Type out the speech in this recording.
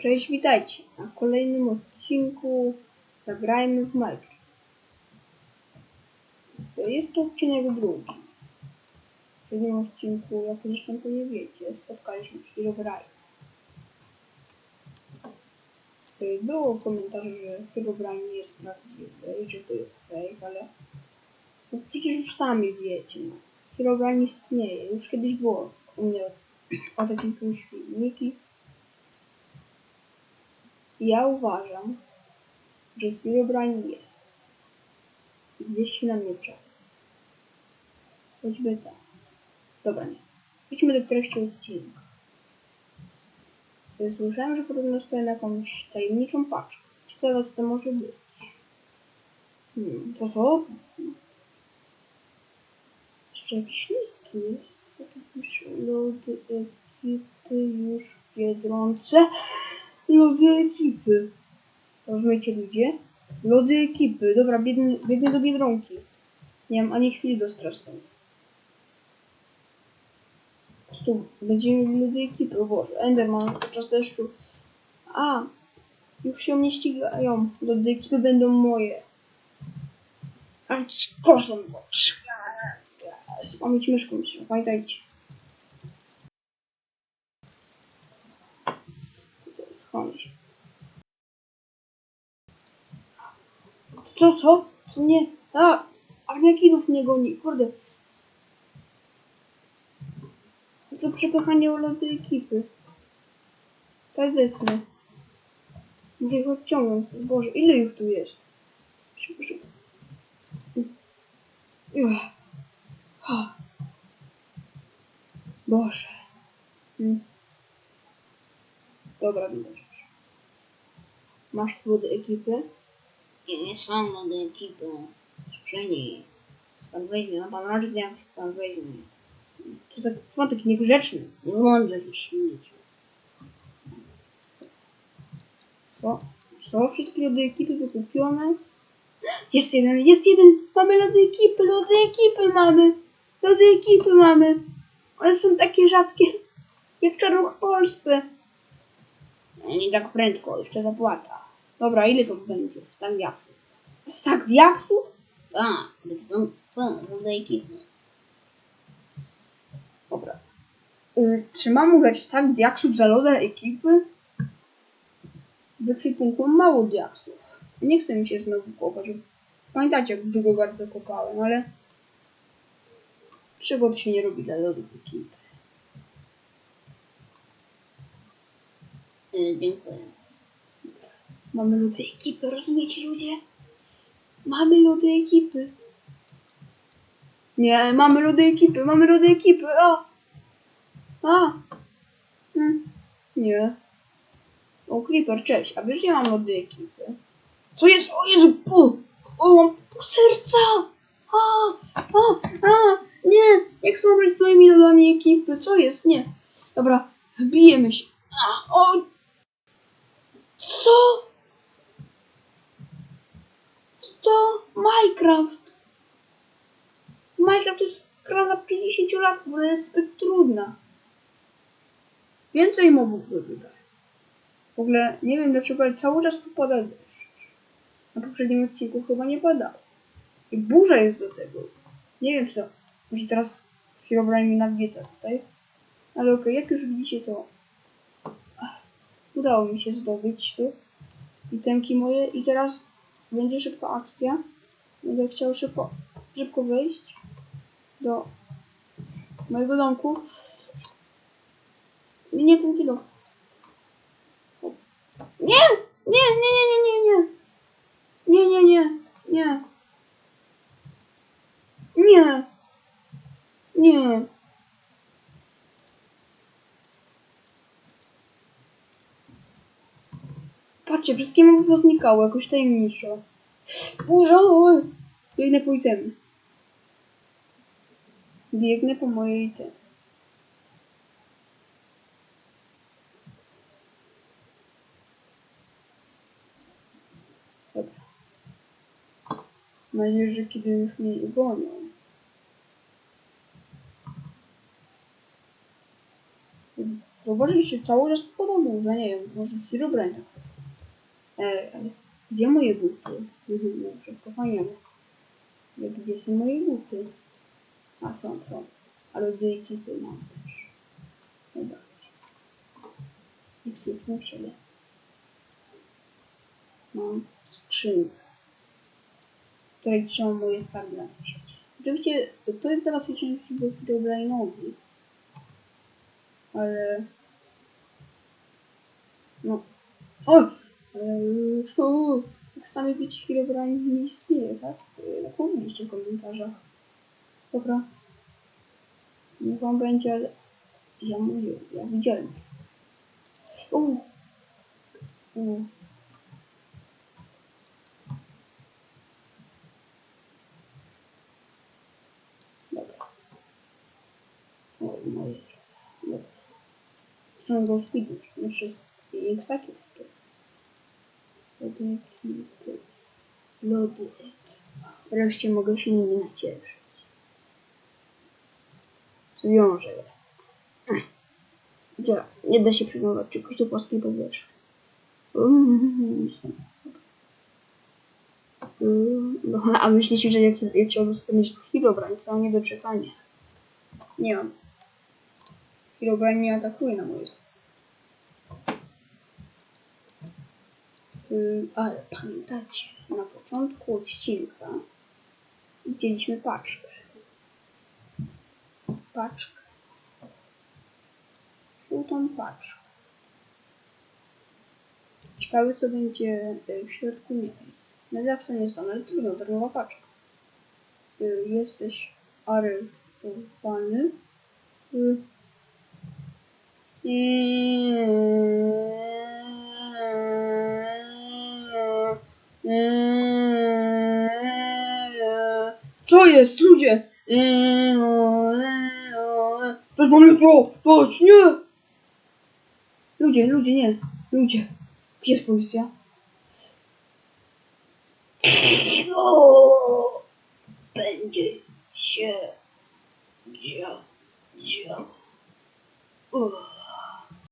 Cześć, witajcie na kolejnym odcinku Zagrajmy w Minecraft. Jest to odcinek drugi. W przednim odcinku, jak zresztą pewnie wiecie, spotkaliśmy Herobrine. Było komentarze, że Herobrine nie jest prawdziwy i że to jest fake, ale no przecież już sami wiecie, no. Herobrine istnieje. Już kiedyś było u mnie o takim czymś filmiki. Ja uważam, że Herobrine jest. I Gdzieś się na mnie czeka. Choćby tak. Dobra, nie. Idźmy do treści odcinka. Słyszałem, że podobno stoję na jakąś tajemniczą paczkę. Ciekawe, co to może być. Hmm, co to? Jeszcze jakiś list jest. Co tu pisze? Lody ekipy już w Biedronce. Lody ekipy. Rozumiecie ludzie? Lody ekipy. Dobra, biegnę, biegnę do Biedronki. Nie mam ani chwili do stresu. Prostu będziemy mieli lody ekipy. O Boże, Enderman podczas deszczu. A, już się mnie ścigają. Lody ekipy będą moje. A ci kosą, mieć myszką, myślę. Pamiętajcie. Tutaj schowamy się. Co, co? Co nie? A! Armia kidów mnie goni, kurde. Co przepychanie lody ekipy. Tak nie. Muszę ich odciągnąć. Boże, ile ich tu jest? Boże. Hmm. Dobra, widać. Masz tu lody ekipy? Nie, nie są lody ekipy. Skrzyni. Pan weźmie, ma pan raczej jak pan weźmie. Co, tak, co ma taki niegrzeczny? Nie mądrze się śmieć. Co? Co? Wszystkie lody ekipy wykupione? Jest jeden, jest jeden! Mamy lody ekipy, lody ekipy mamy! Lody ekipy mamy! One są takie rzadkie, jak czarnuch w Polsce. Nie tak prędko, jeszcze zapłata. Dobra, ile to będzie? Stan diaksów. Sak diaksów? Tak, są ekipy. Dobra. Y, czy mam grać tak diaksów za lodę ekipy? W ekwipunku mało diaksów. Nie chcę mi się znowu kopać. Pamiętacie, jak długo bardzo kopałem, ale... Czego to się nie robi dla lodów ekipy? Y, dziękuję. Mamy lody ekipy, rozumiecie ludzie? Mamy lody ekipy. Nie, mamy lody ekipy, mamy lody ekipy, a! A! Hmm. Nie. O, Creeper, cześć. A wiesz, że mam lody ekipy? Co jest? O Jezu, pu! O, mam pół serca! A! A! A! Nie! Jak są z moimi lodami ekipy? Co jest? Nie. Dobra, bijemy się. A! O! Co? Co? Minecraft! Minecraft jest gra dla 50 lat, która jest zbyt trudna. Więcej mobów wydać. W ogóle nie wiem dlaczego, cały czas tu pada deszcz. Na poprzednim odcinku chyba nie padało. I burza jest do tego. Nie wiem co. Może teraz Herobrine mi nagnieca tutaj. Ale okej, jak już widzicie to ach, udało mi się zdobyć tu itemki moje i teraz będzie szybka akcja. Będę chciał szybko, szybko wejść do mojego domku. Nie, ten kilo. Nie! Nie, nie, nie, nie, nie, nie. Nie, nie, nie, nie. Nie. Nie. Patrzcie, wszystkie mowy poznikały, jakoś tajemniczo. Oj. Biegnę po itemy. Biegnę po mojej itemy. Dobra. Mam nadzieję, że kiedy już mnie nie gonią. Dobra. Zobaczycie, cały czas pada burza, nie wiem, może Herobrine tak. Ej, ale gdzie moje buty? Mhm, no, wszystko fajnie. Gdzie są moje buty? A są, są. Ale do ekipy mam też. Dobra. Nic jest w siebie. Mam skrzynkę, w której trzymam moje skarby na świecie. Oczywiście to jest teraz liczenie Herobrine'owi. Ale... No... O! Ale... O! Jak sami wiecie, Herobrine nie istnieje, tak? Jak mówiliście w komentarzach. Dobra. Niech wam będzie, ale... Ja mówię, ja widziałem. O! O! Dobra. O, moje Dobra. Jungle Speed, nie wszystkie. Exakit. Lody ekipa. Wreszcie mogę się nimi nacieszyć. Wiążę je. Gdzie? Nie da się przyjmować czegoś do płaskiej powierzchni. No, a myślicie, że jak, jak chciałbym stać Herobrine, co nie doczekanie? Nie mam. Herobrine nie atakuje na moje strony. Ale pamiętacie, na początku odcinka widzieliśmy paczkę. Paczkę. Żółtą paczkę. Ciekawe co będzie yy, w środku niej. No zawsze nie są, ale trudno, darmowa paczka. Yy, jesteś aresztowany. Yy, Co jest, ludzie? Coś mam to! Chodź, nie! Ludzie, ludzie, nie. Ludzie. Gdzie jest policja? O, będzie się dzia, dzia.